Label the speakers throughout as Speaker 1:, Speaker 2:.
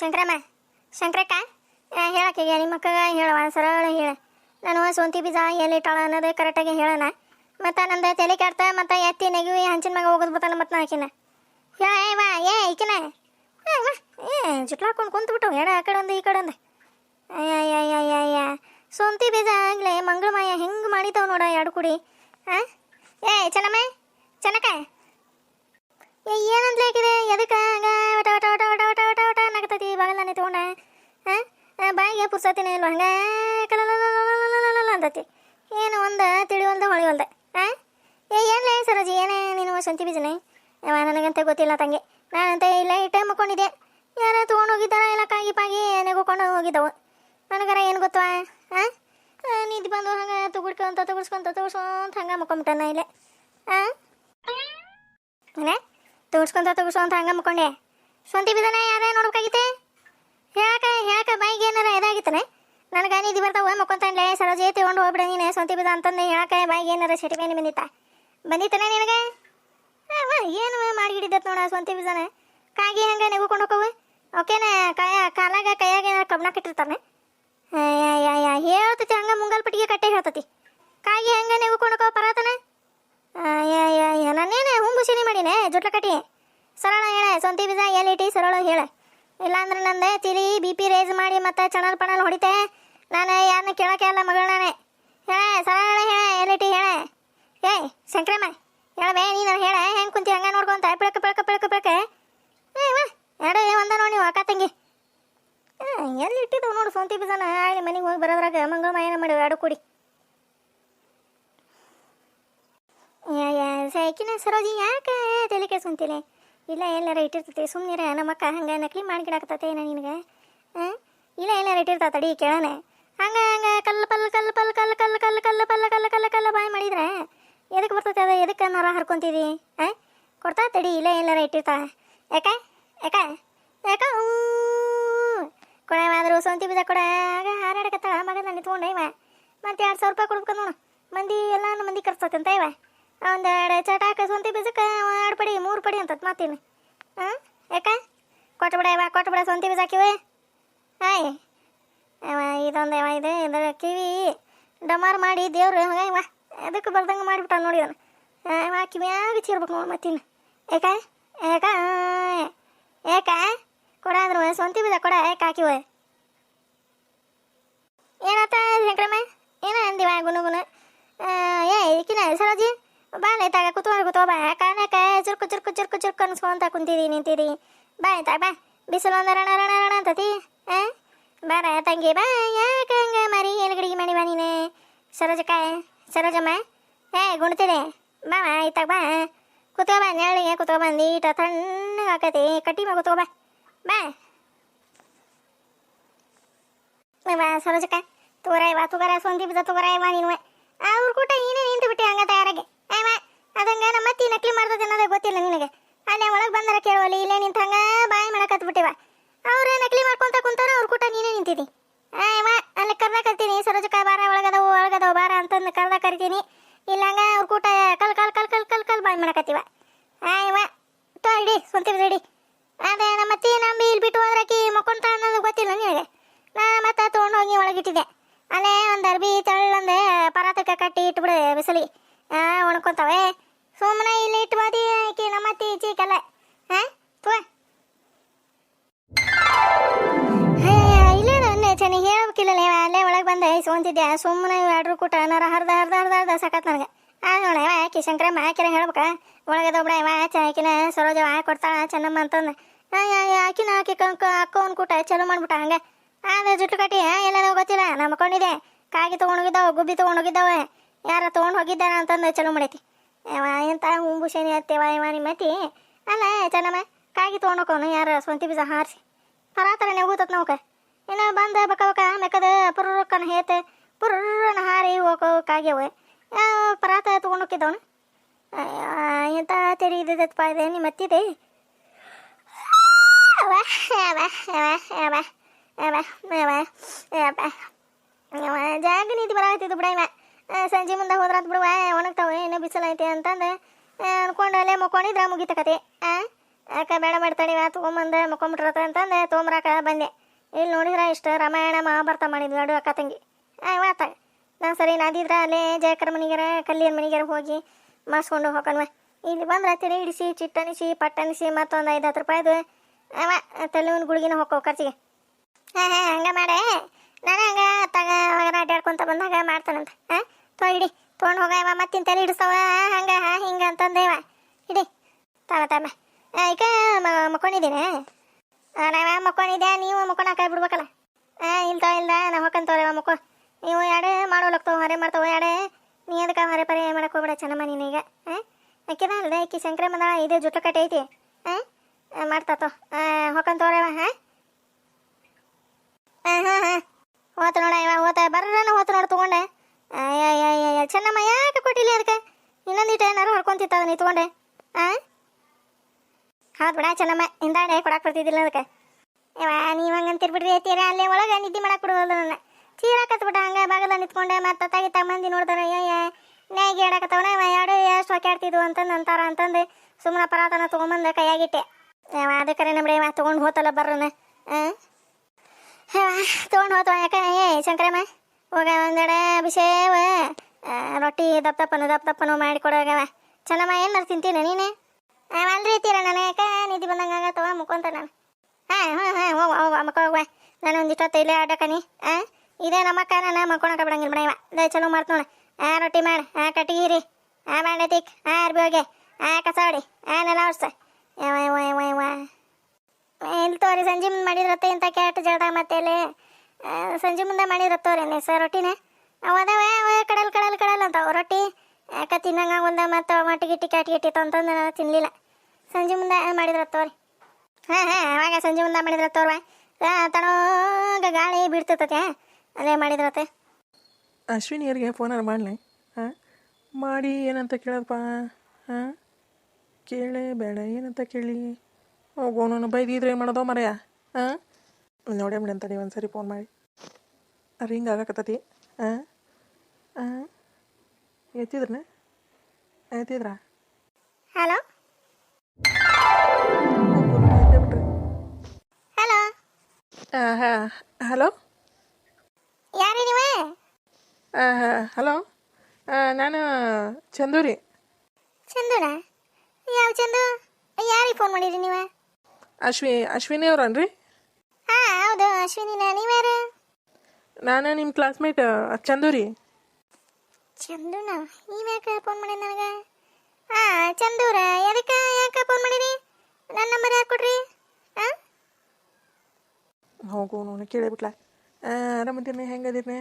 Speaker 1: ಶಂಕರಮ್ಮ, ಶಂಕರಕ್ಕ ಹೇಳಕ್ಕೆ ನಿಮ್ಮ ಅಕ್ಕಗ ಹೇಳವ ಸರಳ ಹೇಳ. ನಾನು ಸೋಂತಿ ಬೀಜ ಎಲ್ಲಿಟ್ಟಾಳ ಅನ್ನೋದು ಕರೆಕ್ಟಾಗಿ ಹೇಳೋಣ. ಮತ್ತು ನಂದು ತಲೆ ಕೆಡ್ತ, ಮತ್ತು ಎತ್ತಿ ನೆಗಿವಿ ಹಂಚಿನ ಮ್ಯಾಗ ಹೋಗೋದು ಬತ್ತಾನ ಮತ್ತು ಹಾಕಿನ ಹೇಳ ಏ, ವಾ, ಏ, ಈಕಿನ. ಏ ಜುಟ್ಲಾಕೊಂಡು ಕುಂತ್ಬಿಟ್ಟು ಎಡ ಆ ಕಡೆ ಒಂದು ಈ ಕಡೆ ಒಂದು ಅಯ್ಯ ಸೋಂತಿ ಬೀಜ ಆಗಲೇ ಮಂಗಳಮಯ ಹೆಂಗೆ ಮಾಡಿತಾವ ನೋಡ ಎರಡು ಕುಡಿ. ಹಾಂ ಏ, ಚೆನ್ನಮ್ಮ ಏ ಏನಂತ ಹಾಕಿದೆ ಎದಕ್ಕೆ ಹಂಗ ಪುರ್ಸತಿನೇ ಇಲ್ವ ಹಂಗ ಅಂತತಿ ಏನು ಒಂದು ತಿಳಿವಲ್ದ ಹೊಳಿವಲ್ದೆ ಹಾಂ ಏ, ಏನ್ಲೇ ಸರೋಜಿ, ಏನೇ ನೀನು ಸಂತಿ ಬೀಜನೇ? ಯಾವ ನನಗಂತ ಗೊತ್ತಿಲ್ಲ ತಂಗೆ. ನಾನಂತ ಇಲ್ಲ ಇಟ್ಟ ಮಕ್ಕೊಂಡಿದ್ದೆ. ಯಾರ ತೊಗೊಂಡು ಹೋಗಿದ್ದಾರ ಇಲ್ಲ ಕಾಗಿ ಪಾಗಿ ನೆಗೋಕೊಂಡು ಹೋಗಿದ್ದವು. ನನಗರ ಏನು ಗೊತ್ತವಾ? ಹಾಂ ನಿದ್ದು ಬಂದು ಹಂಗೆ ತಗುಡ್ಕೊಂತ, ತಗುಡ್ಸ್ಕೊಂತ ತಗುಡ್ಸ್ಕೊಂತ ಹಂಗೆ ಮಕ್ಕೊಂಬಿಟ್ಟನ ಇಲ್ಲೇ. ಹಾಂ ಏನೇ? ತಗುಡ್ಸ್ಕೊಂತ ತಗುಡ್ಸ್ಕೊಂತ ಹಂಗೆ ಮಕ್ಕೊಂಡೆ. ಸ್ವಂತಿ ಬೀಜನೆ ಯಾರೇ ನೋಡ್ಬೇಕಾಗಿತ್ತೆ? ಹೇಳಕ ಹೇಳಕ ಬಾಯಿಗೆ ಏನಾರ ಇದಾಗಿತ್ತಾನೆ ನನಗೆ ಇದು ಬರ್ತಾವ ಮಕ್ಕೊಂತಾನೆ ಸರೋಜಿ ತಗೊಂಡು ಹೋಗ್ಬಿಡ, ನೀನು ಸ್ವಂತ ಬಿದ್ದ ಅಂತಂದು ಹೇಳಕ ಬಾಯಿಗೆ ಏನಾರ ಸಿಟಿ ಮೇಲೆ ಬಂದಿತ್ತ. ಬಂದಿತ್ತಾನೆ ನಿನಗೆ? ಏನು ಮಾಡಿಗಿಡಿದ್ದತ್ ನೋಡ ಸ್ವಂತ ಬೀಜನ ಕಾಗಿ ಹಂಗೆ ನೆಗುಕೊಂಡು ಹೋಗವು ಓಕೆನ, ಕಾಯ, ಕಾಲಾಗ, ಕೈಯಾಗ ಏನಾರ ಕಬ್ಬಣ ಕಟ್ಟಿರ್ತಾನೆ. ಹೇಳ್ತತಿ, ಹಂಗೆ ಮುಂಗಲ್ ಪಟ್ಟಿಗೆ ಕಟ್ಟೆ ಹೇಳ್ತತಿ. ಕಾಗಿ ಹಂಗೆ ನೆಗುಕೊಂಡು ಹೋಗೋ ಪರಾತನ. ನಾನೇನೆ ಹುಂಬುಸಿನಿ ಮಾಡಿನೆ, ಜುಟ್ಲ ಕಟ್ಟಿ ಸರಳ ಹೇಳ, ಸ್ವಂತ ಬೀಜ ಎಲ್ಲಿಟಿ ಸರಳ ಹೇಳ. ಇಲ್ಲಾಂದ್ರೆ ನಂದೆ ತಿರಿ ಬಿ ಪಿ ರೇಸ್ ಮಾಡಿ ಮತ್ತೆ ಚಣಲ್ ಪಣಲ್ ಹೊಡಿತೆ. ನಾನು ಯಾರನ್ನ ಕೇಳೋಕೆ ಅಲ್ಲ ಮಗಳಾನೆ ಹೇಳ ಸರಳ ಹೇಳ ಎಲ್ಲಿಟಿ ಹೇಳ. ಏಯ್ ಶಂಕ್ರಮ್ಮ ಹೇಳಬೇ ನೀನು ಹೇಳ, ಹೆಂಗೆ ಕುಂತಿ ಹಂಗೆ ನೋಡ್ಕೊಂತ ಪಿಳಕ ಪಿಳಕ ಪಿಳಕ. ಪಿಳಕ ಎರಡು ಒಂದ ನೋಡಿ ನೀವು ಅಕ್ಕ ತಂಗಿ. ಎಲ್ಲಿ ಇಟ್ಟಿದ್ದವು ನೋಡು ಸ್ವಂತಿ ಬೀಜನ ಆಗಲಿ, ಮನೆಗೆ ಹೋಗಿ ಬರೋದ್ರಾಗ ಮಂಗಳ ಮಾಯನ ಮಾಡಿ, ಎರಡು ಕೂಡಿ. ಸೈಕಿನ ಸರೋಜಿ ಯಾಕೆ ತಲೆ ಕೆಡ್ಸ್ಕೊಂತಿಲೆ? ಇಲ್ಲ, ಎಲ್ಲಾರ ಇಟ್ಟಿರ್ತೈತಿ. ಸುಮ್ಮನಿರ ನಮ್ಮ ಅಕ್ಕ ಹಂಗೆ ನಕಲಿ ಮಾಡಿಗಿಡಾಕತ್ತತೆ ಏನ ನಿನಗೆ? ಹಾಂ ಇಲ್ಲ, ಎಲ್ಲಾರ ಇಟ್ಟಿರ್ತಾ ತಡಿ ಕೇಳೋಣ. ಹಂಗೆ ಹಂಗೆ, ಕಲ್ಲು ಪಲ್ ಕಲ್ಲು ಪಲ್ ಕಲ್ಲು ಕಲ್ಲು ಕಲ್ಲು ಕಲ್ಲು, ಪಲ್ಲು, ಕಲ್ಲು ಕಲ್ಲು ಕಲ್ಲು ಬಾಯಿ ಮಾಡಿದ್ರೆ? ಎದಕ್ಕೆ ಬರ್ತೈತೆ ಅದು? ಎದಕ್ಕೆ ನರ ಹರ್ಕೊಂತೀವಿ ಹಾಂ ಕೊಡ್ತಾ ತಡಿ ಇಲ್ಲ, ಎಲ್ಲಾರ ಇಟ್ಟಿರ್ತಾ ಯಾಕ? ಯಾಕ? ಯಾಕ? ಕೊಡವಾದ್ರು ಸೊಂತಿ ಬೀಜ ಕೊಡ. ಆಗ ಹಾರಾಡಕತ್ತಾಳ. ಮಗ ನಾನು ತೊಗೊಂಡ ಇವ. ಮತ್ತೆ ಎರಡು ಸಾವಿರ ರೂಪಾಯಿ ಕೊಡ್ಬೇಕು ನೋಡು. ಮಂದಿ ಎಲ್ಲ ಮಂದಿ ಕರ್ಸತ್ತಂತ ಇವ. ಒಂದು ಎರಡು ಚಟಾಕ ಸ್ವಂತಿ ಬೀಜಕ್ಕೆ ಎರಡು ಪಡಿ, ಮೂರು ಪಡಿ ಅಂತತ್ ಮಾತೀನಿ ಹಾಂ ಯಾಕ? ಕೊಟ್ಬಿಡ ಇವ ಕೊಟ್ಬಿಡ ಸ್ವಂತಿ ಬೀಜ ಹಾಕಿವೆ ಹಾಯ್. ಇದೊಂದು ಯಾವ ಇದೆ ಇದರ ಕಿವಿ. ಡಮಾರ್ ಮಾಡಿ ದೇವ್ರು ಇವ ಅದಕ್ಕೆ ಬರ್ದಂಗೆ ಮಾಡಿಬಿಟ್ಟ ನೋಡಿ ಅವನು ಹಾಂ ಕಿವಿಯಾಗ ಚೀರ್ಬೇಕು ನೋಡಿ ಮತ್ತಿನ್ನು ಯಾಕ? ಯಾಕ? ಕೊಡ ಕೊಡಾದ್ರು ಸ್ವಂತಿ ಬೀಜ ಕೊಡ, ಯಾಕೆ ಹಾಕಿವೆ ಏನಾತ ಶಂಕ್ರಮ್ಮ ಏನ ಅಂದಿವ ಗುನು ಗುನು ಏ ಈಕಿನ ಸರೋಜಿ ಬಾ ಆಯ್ತಾಗ ಕುತ್ಕೊಂಡು ಕೂತ್ಕೋ ಬಾ ಕಾಣಕ ಚುರ್ಕು ಚುರ್ಕು ಅನ್ಸ್ಕೊಂತ ಕುಂತೀರಿ ನಿಂತೀರಿ ಬಾ ಆಯ್ತಾ, ಬಾ. ಬಿಸಿಲು ಒಂದು ರಣ ರಣ ರಣ ಅಂತತಿ ಹಾಂ ಬಾರ ತಂಗಿ, ಬಾ. ಯಾಕೆ ಹಂಗೆ ಮರಿ ಎಲ್ಗಡಿಗೆ ಮಾಡಿ ಬಾ ನೀನೆ? ಸರೋಜಕ್ಕ ಸರೋಜಮ್ಮ. ಏ, ಗುಣ್ತಿದೆ. ಬಾ ಆಯ್ತಾಗ ಬಾ. ಕುತ್ಕೋ ಬಾ, ನೆರಳಿಗೆ ಕುತ್ಕೋ ಬಂದು ಈಟ ತಣ್ಣಗೆ ಆಕತಿ ಕಟ್ಟಿ ಮಾ ಕುತ್ಕೋ ಬಾ. ಬಾ. ಬಾ ಸರೋಜಕ್ಕ ತೂರ ಇವ ತುಗರ ಸೊಂದಿ ಬಿದ್ದ ತುಗರ ಇವ ನೀನು ಅವ್ರ ಕೂಟ ನೀನೇ ನಿಂತು ಬಿಟ್ಟೆ ಹಂಗ ತಯಾರಾಗಿ. ಅವ ಅದಂಗ ನಮ್ಮ ಅತ್ತಿ ನಕಲಿ ಮಾಡ್ತದೆ ಅನ್ನೋದೇ ಗೊತ್ತಿಲ್ಲ ನಿನಗೆ. ಅಲ್ಲೇ ಒಳಗೆ ಬಂದರ ಕೇಳುವಲ್ಲಿ ಇಲ್ಲೇ ನಿಂತ ಹಂಗ ಬಾಯಿ ಮಾಡಕತ್ ಬಿಟ್ಟಿವ. ಅವ್ರ ನಕಲಿ ಮಾಡ್ಕೊಂತ ಕುಂತಾರ, ಅವ್ರ ಕೂಟ ನೀನೇ ನಿಂತಿದಿ. ಅವ ಅಲ್ಲಿ ಕರ್ದ ಕರ್ತೀನಿ ಸರೋಜಕ ಬಾರ ಒಳಗದವು ಒಳಗದವು ಬಾರ ಅಂತಂದು ಕರ್ದ ಕರಿತೀನಿ. ಇಲ್ಲಂಗ ಅವ್ರ ಕೂಟ ಕಲ್ ಕಲ್ ಕಲ್ ಕಲ್ ಕಲ್ ಕಲ್ ಬಾಯಿ ಮಾಡಕತ್ತೀವ. ಆಯ್ವ ತೋ ಇಡಿ ಸ್ವಂತ ಇಡಿ ಅದೇ ನಮ್ಮ ಅತ್ತಿ ನಂಬಿ ಇಲ್ಲಿ ಬಿಟ್ಟು ಹೋದ್ರಾಕಿ ಮಕ್ಕೊಂತ ಅನ್ನೋದು ಗೊತ್ತಿಲ್ಲ ನಿನಗೆ? ನಾ ಮತ್ತೆ ತೊಗೊಂಡು ಹೋಗಿ ಒಳಗಿಟ್ಟಿದ್ದೆ. ಅಲ್ಲೇ ಒಂದು ಅರ್ಬಿ ತಳ್ಳಂದೆ ಪರಾತಕ ಕಟ್ಟಿ ಇಟ್ಬಿಡು ಬಿಸಿಲಿ. ಒಣಕೊಂತಾವೆ ಸುಮ್ಮನೆ ಇಲ್ಲಿ ಇಟ್ಟು ಬಾದಿ ಆಕಿ ನಮ್ಮ ಅತ್ತಿ ಚೀಕಲ್ಲ ಹಾಂ ತೋ ಇಲ್ಲ ನನ್ನ ಚೆನ್ನಾಗಿ ಹೇಳ್ಬೇಕಿಲ್ಲ ಅಲ್ಲೇ ಒಳಗೆ ಬಂದೆ ಸೋಂತಿದ್ದೆ ಸುಮ್ಮನೆ ಆಡ್ರು ಕೂಟ ಏನಾರ ಹರ್ದ ಹರ್ದ ಹರ್ದ ಹರ್ದ ಸಾಕತ್ ನನಗೆ. ಆ ನೋಡ ಆಕಿ ಶಂಕರಮ್ಮ, ಆಕಿನ ಹೇಳ್ಬೇಕ? ಒಳಗೆ ದೊಬ್ಬಡ ಇವ ಆಕಿನ ಸರೋಜವ ಕೊಡ್ತಾಳ ಚೆನ್ನಮ್ಮ ಅಂತಂದು. ಆಕಿನ ಆಕಿ ಕಂಕ ಅಕ್ಕವನ್ ಕೂಟ ಚಲೋ ಮಾಡ್ಬಿಟ್ಟ ಹಂಗೆ. ಆದ್ರೆ ಜುಟ್ಟು ಕಟ್ಟಿ ಎಲ್ಲದೋ ಗೊತ್ತಿಲ್ಲ ನಾ ಮಕ್ಕೊಂಡಿದ್ದೆ ಕಾಗಿ ತೊಗೊಂಡೋಗಿದ್ದಾವ ಗುಬ್ಬಿ ತೊಗೊಂಡೋಗಿದ್ದಾವೆ ಯಾರ ತೊಗೊಂಡು ಹೋಗಿದ್ದಾರ ಅಂತಂದು ಚಲೋ ಮಾಡೈತಿ. ಎಂತ ಹುಂಬುಶೇನಿ ಅತ್ತೇವ ಇವ ನಿಮ್ಮ ಅತ್ತಿ? ಅಲ್ಲ ಚೆನ್ನಮ್ಮ, ಕಾಗಿ ತೊಗೊಂಡೋಕೋನು ಯಾರು ಸ್ವಂತಿ ಬೀಜ ಹಾರಿಸಿ. ಪರಾತರ ನೆಗೂತತ್ ನೋಕ ಇನ್ನು ಬಂದ ಬಕವಕ ಮೆಕ್ಕದ ಪುರ್ರಕ್ಕನ ಹೇತೆ ಪುರ್ರನ ಹಾರಿ ಹೋಗೋ ಕಾಗ್ಯವ ಪರಾತ ತೊಗೊಂಡೋಗಿದ್ದವನು ಎಂತ ತೆರಿ ಇದ್ದದಪ್ಪ ಇದೆ ನಿಮ್ಮ ಅತ್ತಿದೆ? ಜಾಗ ನೀತಿ ಬರಾಗತ್ತಿದ್ದು ಬಿಡ ಇವ. ಸಂಜೆ ಮುಂದೆ ಹೋದ್ರಂತ ಬಿಡುವ ಒಣಗ್ತಾವ ಏನೋ ಬಿಸಿಲು ಐತೆ ಅಂತಂದು. ಅನ್ಕೊಂಡು ಅಲ್ಲೇ ಮಕ್ಕೊಂಡಿದ್ರೆ, ಮುಗಿತ ಕತೆ. ಯಾಕೆ ಬೇಡ ಮಾಡ್ತಾಡಿವ ತೊಗೊಂಬಂದು, ಮುಕ್ಕೊಂಬಿಟ್ರತ ಅಂತಂದು, ತೊಗೊಂಬರಾಕ ಬಂದೆ. ಇಲ್ಲಿ ನೋಡಿದ್ರೆ ಇಷ್ಟು, ರಾಮಾಯಣ ಮಹಾಭಾರತ ಮಾಡಿದ್ವಿ ಎರಡು ಅಕ್ಕ ತಂಗಿ. ಇವತ್ತ ನಾನು ಸರಿ ನಾದಿದ್ರೆ ಅಲ್ಲೇ ಜಯಕರ ಮನೆಗಾರ ಕಲ್ಲಿಯನ್ ಮನೆಗಾರ ಹೋಗಿ ಮಾಡಿಸ್ಕೊಂಡು ಹೋಗೋಣ ಇಲ್ಲಿ ಬಂದ್ರೆ ತಿರಿ ಹಿಡಿಸಿ, ಚಿಟ್ಟಣಿಸಿ, ಪಟ್ಟಣಿಸಿ, ಮತ್ತೊಂದು ಐದು ಹತ್ತು ರೂಪಾಯಿದು. ಅವ ತೆಲುವಿನ ಗುಳಿಗಿನ ಹೋಗೋ ಖರ್ಚಿಗೆ. ಹಾಂ ಹಾಂ, ಹಂಗೆ ಮಾಡೇ. ನಾನು ಹಂಗೆ ತಗ ಅಡ್ಡಾಡ್ಕೊಂತ ಬಂದಾಗ ಮಾಡ್ತಾನಂತ. ಹಾಂ ತೊ ಇಡಿ ತೊಗೊಂಡು ಹೋಗವ ಮತ್ತಿನ ತಲೆ ಹಿಡಿಸ್ತಾವ ಹಂಗೆ ಹಿಂಗೆ ಅಂತಂದೇವ ಇಡಿ. ತಾವ ತಾಮ ಈಗ ಮಕ್ಕೊಂಡಿದ್ದೀನಿ? ನಾವ ಮಕ್ಕೊಂಡಿದ್ದೆ, ನೀವು ಮಕ್ಕೊಳಕ ಬಿಡ್ಬೇಕಲ್ಲ. ಇಲ್ತ ಇಲ್ದ ನಾ ಹೊಕ್ಕಂತವ್ರೆ ಮಕ್ಕೋ. ನೀವು ಎರಡು ಮಾಡೋಲಕ್ತವ ಹೊರೆ ಮಾಡ್ತಾವ ಎರಡು. ನೀ ಅದಕ್ಕೆ ಹೊರೆ ಪರೆ ಮಾಡಕ್ಕೆ ಹೋಗ್ಬೇಡ ಚೆನ್ನಮ್ಮ ನೀನೀಗ ಹಾಂ ಅಕ್ಕಿದ ಅಲ್ದೆ, ಅಕ್ಕಿ ಶಂಕರ ಬಂದಾಳ ಇದು ಕಟ್ಟೆ ಐತಿ. ಹಾಂ ಮಾಡ್ತಾತೋ ಹೊಕ್ಕಂತವ್ರವ ಹಾಂ? ಹಾಂ ಹಾಂ. ಹೋತ ನೋಡ ಇವ, ಹೋತ, ಬರ್ರನ ಹೋತ ನೋಡಿ, ತಗೊಂಡೆ. ಅಯ್ಯ ಚೆನ್ನಮ್ಮ, ಯಾಕೆ ಕೊಟ್ಟಿಲ್ಲ ಅದಕ್ಕೆ? ಇನ್ನೊಂದಿಟ್ಟು ಏನಾರು ಹೊಡ್ಕೊಂತಿತ್ತದ ನೀ ತಗೊಂಡೆ ಹಾಂ ಹೌದು ಬಿಡ ಚೆನ್ನಮ್ಮ ಹಿಂದಾಡೆ ಕೊಡಕ್ಕೆ ಬರ್ತಿದ್ದಿಲ್ಲ ಅದಕ್ಕೆ. ಏವಾ ನೀವು ಹಂಗಂತೀರಿ ಬಿಡ್ರಿ ತೀರ ಅಲ್ಲೇ ಒಳಗೆ ನಿದ್ದೆ ಮಾಡಕ್ಕೆ ಬಿಡೋದು ನನ್ನ. ಚೀರಾಕತ್ ಕತ್ಬಿಟ್ಟ, ಹಂಗೆ ಬಾಗಲ ನಿಂತ್ಕೊಂಡೆ, ಮತ್ತೆ ತಾಗಿ ಮಂದಿ ನೋಡ್ತಾರೆ ಅಯ್ಯ ನ್ಯಾಗಿ ಆಡಕತ್ತವನ ಇವ ಎರಡು ಎಷ್ಟು ಹೊಕ್ಕಾಡ್ತಿದ್ವು ಅಂತಂದು ಅಂತಾರ ಅಂತಂದು. ಸುಮ್ಮನೆ ಪರಾತನ ತೊಗೊಂಬಂದು ಕೈಯಾಗಿಟ್ಟೆ. ಅದಕ್ಕೆ ಅದಕ್ಕರೆ ನಮ್ಮಡೆ ಇವ ತೊಗೊಂಡು ಹೋತಲ್ಲ ಬರ್ರನ. ಹಾಂ ತೊಗೊಂಡು ಹೋತವ ಯಾಕೆ? ಏ ಶಂಕರಮ್ಮ. ಹೋಗ ಒಂದೆಡೆ ಅಭಿಷೇವ. ರೊಟ್ಟಿ ದಪ್ಪ ದಪ್ಪನು ದಪ್ಪ ದಪ್ಪನು ಮಾಡಿಕೊಡೋಗವ ಚೆನ್ನಮ್ಮ ಏನಾರು ತಿಂತೀನಿ ನೀನೆ? ಅಲ್ರಿ ತೀರ ನಾನು ಯಾಕೆ? ನಿದ್ದೆ ಬಂದಂಗೆ ಆಗತ್ತವ ಮುಕ್ಕೊಂತ ನಾನು. ಹಾಂ ಹಾಂ ಹಾಂ, ಹೋಗ ಹೋಗ ಮಕ್ಕ ಹೋಗುವ ನಾನು ಒಂದಿಷ್ಟು ಇಲ್ಲೇ ಆಡಕನಿ. ಹಾಂ ಇದೇ ನಮ್ಮಕ್ಕ ನಾನು ಮಕ್ಕೊಳಕ ಬಿಡಂಗಿಲ್ಲ ಬಿಡ ಇವ ಚಲೋ ಮಾಡ್ತು ನೋಡ. ಆ, ರೊಟ್ಟಿ ಮಾಡಿ. ಆ, ಕಟ್ಟಿಗಿರಿ. ಆ ಬಾಂಡೆ ತಿಕ್ ಆ ಅರ್ಬಿ ಹೋಗಿ ಆ ಕಸ ಹೊಡಿ ಆ, ನೆಲ ಹೊಡ್ಸ ಯವ ಯವ ಯವ ಯವ ಇಲ್ಲಿ ತೋರಿ ಸಂಜೆ ಮುಂದೆ ಮಾಡಿದ್ರತ್ತೆ ಇಂಥ ಕ್ಯಾಟ್ ಜಡ ಮತ್ತೆ ಸಂಜೆ ಮುಂದೆ ನೀ ಸರ್ ರೊಟ್ಟಿನೇ. ಅವು ಅದಾವೆ, ಅವ ಕಡಲ್ ಕಡಲ್ ಕಡಲ್ ಅಂತಾವ ರೊಟ್ಟಿ. ಯಾಕೆ ತಿನ್ನಂಗ ಒಂದ ಮತ್ತು ಮಟ್ಟಿ ಗಿಟ್ಟಿ ಕಾಟಿ ಗಿಟ್ಟಿ ಅಂತಂದು ನಾನು ತಿನ್ನಲಿಲ್ಲ ಸಂಜೆ ಮುಂದೆ ಮಾಡಿದ್ರತ್ತವ್ರಿ ಹಾಂ ಹಾಂ, ಅವಾಗ ಸಂಜೆ ಮುಂದೆ ಮಾಡಿದ್ರತ್ತವ್ರವ ತಣೋಗ ಗಾಳಿ ಬೀಳ್ತಿರ್ತತೆ ಅದೇ ಮಾಡಿದ್ರತ್ತೆ
Speaker 2: ಅಶ್ವಿನಿಯರಿಗೆ ಫೋನಾರು ಮಾಡಲಿ. ಹಾಂ, ಮಾಡಿ, ಏನಂತ ಕೇಳಪ್ಪ ಹಾಂ, ಕೇಳೇ ಬೇಡ, ಏನಂತ ಕೇಳಿ? ಹೋಗೋನು ಬೈದಿದ್ರೆ ಏನು ಮಾಡೋದೋ ಮರೆಯ? ಹಾಂ? ನೋಡೇ ಮೇಡಮ್ ತಡಿ ಒಂದು ಸರಿ ಫೋನ್ ಮಾಡಿ. ರಿಂಗ್ ಆಗಕತ್ತತಿ? ಹಾಂ ಹಾಂ ಎತ್ತಿದ್ರನ? ಎತ್ತಿದ್ರಾ?
Speaker 1: ಹಲೋ? ಹಲೋ?
Speaker 2: ಹಲೋ?
Speaker 1: ಯಾರು ನೀವೇ?
Speaker 2: ಹಲೋ? ನಾನು ಚಂದೂರಿ.
Speaker 1: ಚಂದುನ ಯಾವ ಚಂದು? ಯಾರಿಗೆ ಫೋನ್ ಮಾಡಿರಿ ನೀವು?
Speaker 2: ಅಶ್ವಿ ಅಶ್ವಿನಿ ಅವ್ರನ್ರಿ
Speaker 1: ಹಾಂ ಹೌದು. ಅಶ್ವಿನಿನ ನೀವ್ಯಾರು
Speaker 2: ನಾನು ನಿಮ್ಮ ಕ್ಲಾಸ್ಮೇಟ್ ಚಂದೂರಿ.
Speaker 1: ಚಂದುನ? ನೀವ್ಯಾಕೆ ಫೋನ್ ಮಾಡಿ ನನಗೆ? ಹಾಂ ಚಂದೂರ? ಎದಕ್ಕೆ ಯಾಕೆ ಫೋನ್ ಮಾಡಿರಿ ನನ್ನ ನಂಬರ್ ಯಾಕೆ ಕೊಡ್ರಿ ಹಾಂ
Speaker 2: ಹೋಗು ನೋಡು ಕೇಳಿಬಿಟ್ಲ ಆರಾಮದೀನಿ ಹೆಂಗದೀನಿ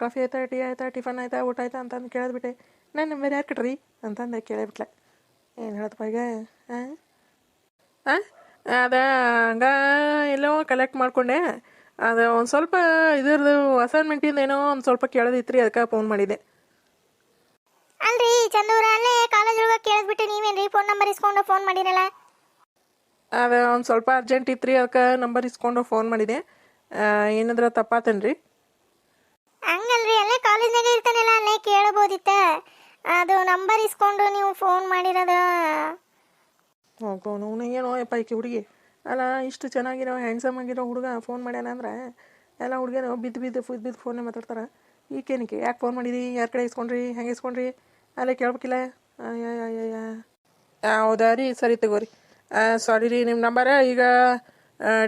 Speaker 2: ಕಾಫಿ ಆಯ್ತಾ? ಟೀ ಆಯ್ತಾ? ಟಿಫನ್ ಆಯ್ತಾ? ಊಟ ಆಯ್ತಾ? ಅಂತಂದು ಕೇಳಿದ್ಬಿಟ್ಟೆ. ನನ್ನ ನಂಬರ್ ಯಾರು ಕೊಡ್ರಿ ಅಂತಂದು ಕೇಳಿಬಿಟ್ಲ ಏನು ಹೇಳತ್ತಪ್ಪ ಈಗ? ಹಾಂ ಹಾಂ ಅದ ಹಂಗ ಎಲ್ಲೋ ಕಲೆಕ್ಟ್ ಮಾಡಿಕೊಂಡೆ. ಅದು ಒಂದು ಸ್ವಲ್ಪ ಇದ್ರದ್ದು ಅಸೈನ್ಮೆಂಟಿಂದ ಏನೋ ಒಂದು ಸ್ವಲ್ಪ ಕೇಳೋದಿತ್ರಿ ಅದಕ್ಕೆ ಫೋನ್ ಮಾಡಿದೆ.
Speaker 1: ಅಲ್ರಿ ಚಂದೂರ ಅಲ್ಲೇ ಕಾಲೇಜ್ ಒಳಗೆ ಕೇಳಿದ್ಬಿಟ್ಟು ನೀವೇನ್ರಿ ಫೋನ್ ನಂಬರ್ ಇಸ್ಕೊಂಡು ಫೋನ್ ಮಾಡಿರಲ್ಲ?
Speaker 2: ಅದು ಒಂದು ಸ್ವಲ್ಪ ಅರ್ಜೆಂಟ್ ಇತ್ತು ರೀ ಅದಕ್ಕೆ ನಂಬರ್ ಇಸ್ಕೊಂಡು ಫೋನ್ ಮಾಡಿದೆ. ಏನಾದ್ರ ತಪ್ಪಾತೇನ್ರಿ?
Speaker 1: ಹಂಗಲ್ರಿ ಅಲ್ಲೇ ಕಾಲೇಜ್ನಾಗ ಇರ್ತಾನಲ್ಲ ಅಲ್ಲೇ ಕೇಳಬಹುದಿತ್ತ ಅದು ನಂಬರ್ ಇಸ್ಕೊಂಡು ನೀವು ಫೋನ್ ಮಾಡಿರೋದು
Speaker 2: ಹೋಗೋನು ಏನೋ ಯಪ್ಪ ಈಕೆ ಹುಡುಗಿ. ಅಲ್ಲ, ಇಷ್ಟು ಚೆನ್ನಾಗಿರೋ ಹ್ಯಾಂಡ್ಸಮ್ ಆಗಿರೋ ಹುಡುಗ ಫೋನ್ ಮಾಡ್ಯಾನ ಅಂದ್ರೆ, ಎಲ್ಲ ಹುಡುಗಿಯರು ಬಿದ್ದು ಬಿದ್ದು ಬಿದ್ದು ಬಿದ್ದು ಫೋನೇ ಮಾತಾಡ್ತಾರೆ. ಈಕೇನಿಕೆ ಯಾಕೆ ಫೋನ್ ಮಾಡಿದಿ? ಯಾರ ಕಡೆ ಇಸ್ಕೊಂಡ್ರಿ? ಹೆಂಗೆ ಇಸ್ಕೊಂಡ್ರಿ? ಅಲ್ಲೇ ಕೇಳ್ಬೇಕಿಲ್ಲ? ಹೌದಾ ರೀ? ಸರಿ ತಗೋರಿ. ಸಾರಿ ರೀ ನಿಮ್ಮ ನಂಬರ ಈಗ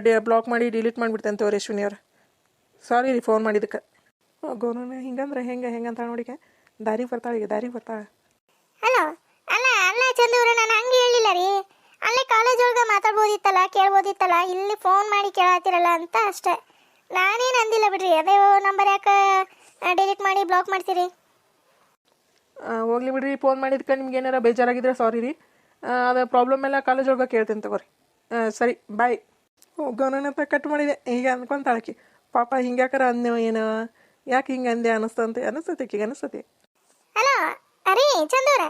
Speaker 2: ಡಿ ಬ್ಲಾಕ್ ಮಾಡಿ ಡಿಲೀಟ್ ಮಾಡಿಬಿಡ್ತೇನೆ ತಗೋರಿ ಅಶ್ವಿನಿ ಅವ್ರು. ಸಾರಿ ರೀ ಫೋನ್ ಮಾಡಿದ್ದಕ್ಕೆ. ಗೋನು ಹಿಂಗಂದ್ರೆ ಹೆಂಗೆ, ಹೆಂಗಂತ ನೋಡಿಕೆ. ದಾರಿ ಬರ್ತಾಳೆ ಈಗ, ದಾರಿ ಬರ್ತಾಳೆ.
Speaker 1: ಹಲೋ ಅಲ್ಲ ಅಲ್ಲ, ಚಂದೂರ ನಾನು ಹಂಗೆ ಹೇಳಿಲ್ಲ ರೀ ಅಲ್ಲೇ ಕಾಲೇಜ್ ಒಳಗೆ ಮಾತಾಡ್ಬೋದಿತ್ತಲ್ಲ ಕೇಳ್ಬೋದಿತ್ತಲ್ಲ ಇಲ್ಲಿ ಫೋನ್ ಮಾಡಿ ಕೇಳತ್ತಿರಲ್ಲ ಅಂತ ಅಷ್ಟೇ. ನಾನೇನು ಅಂದಿಲ್ಲ ಬಿಡ್ರಿ ಅದೇ ನಂಬರ್ ಯಾಕೆ ಡಿಲೀಟ್ ಮಾಡಿ ಬ್ಲಾಕ್ ಮಾಡ್ತೀರಿ?
Speaker 2: ಹೋಗ್ಲಿ ಬಿಡ್ರಿ ಫೋನ್ ಮಾಡಿದ್ಕೆ ನಿಮ್ಗೆ ಏನಾರ ಬೇಜಾರಾಗಿದ್ರೆ ಸಾರಿ ರೀ. ಅದು ಪ್ರಾಬ್ಲಮ್ ಎಲ್ಲ ಕಾಲೇಜ್ ಒಳಗೆ ಕೇಳ್ತೀನಿ ತಗೋರಿ. ಸರಿ ಬಾಯ್ ಅಂತ ಕಟ್ ಮಾಡಿದೆ ಈಗ ಅನ್ಕೊಂತಾಳಕಿ ಪಾಪ ಹಿಂಗ್ಯಾಕಾರ ಅಂದೆ ಏನೋ ಯಾಕೆ ಹಿಂಗೆ ಅಂದೆ ಅನಿಸ್ತಂತೆ ಅನಿಸ್ತತಿ ಈಗ ಅನಿಸ್ತೈತಿ.
Speaker 1: ಹಲೋ ಅರೇ ಚಂದೂರ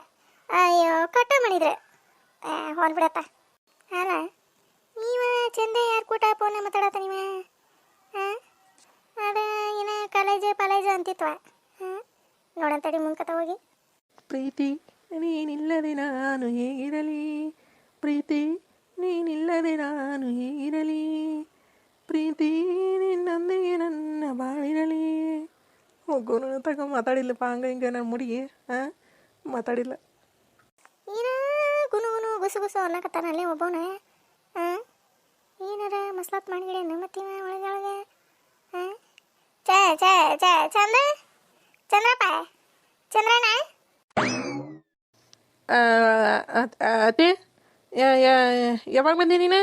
Speaker 1: ಅಯ್ಯೋ ಕಟ್ಟ ಮಾಡಿದ್ರೆ. ಹೋಲ್ ಬಿಡಪ್ಪ ಅಲ್ಲ ನೀವ ಚಂದ ಯಾರು ಕೂಟ ಫೋನ್ ಮಾತಾಡತ್ತ ನೀವ? ಹಾಂ ಅದ ಏನ ಕಾಲೇಜ್ ಪಾಲೇಜ್ ಅಂತಿತ್ವ? ಹಾಂ ನೋಡಂತಡಿ ಮುಂಕತ ಹೋಗಿ.
Speaker 2: ಪ್ರೀತಿ ನೀನಿಲ್ಲದೆ ನಾನು ಹೇಗಿರಲಿ? ಪ್ರೀತಿ ನೀನಿಲ್ಲದೆ ನಾನು ಹೇಗಿರಲಿ? ಪ್ರೀತಿ ನಿನ್ನೊಂದಿಗೆ ನನ್ನ ಬಾಳಿರಲಿ? ಹೋಗೋನು ತಗ ಮಾತಾಡಿಲ್ಲಪ್ಪ ಹಂಗ ಹಿಂಗ ನನ್ನ ಮುಡಿಗೆ. ಹಾಂ ಮಾತಾಡಿಲ್ಲ.
Speaker 1: ಏನ ಗುನು ಗುನು ಗುಸು ಗುಸು ಅನ್ನಕತ್ತಾನ ಒಬ್ಬವನೇ? ಏನಾರ ಮಸ್ಲಾತ್ ಮಾಡಿಗಿಡೇನು ಮತ್ತಿವ ಒಳಗೊಳಗೆ ಒಳಗೆ ಹಾಂ ಚ ಚ ಚ ಚಂದ್ರ ಚಂದ್ರಪ್ಪ? ಚಂದ್ರಣ್ಣ?
Speaker 2: ಅತ್ತೆ ಯಾವಾಗ ಬಂದೆ ನೀನು?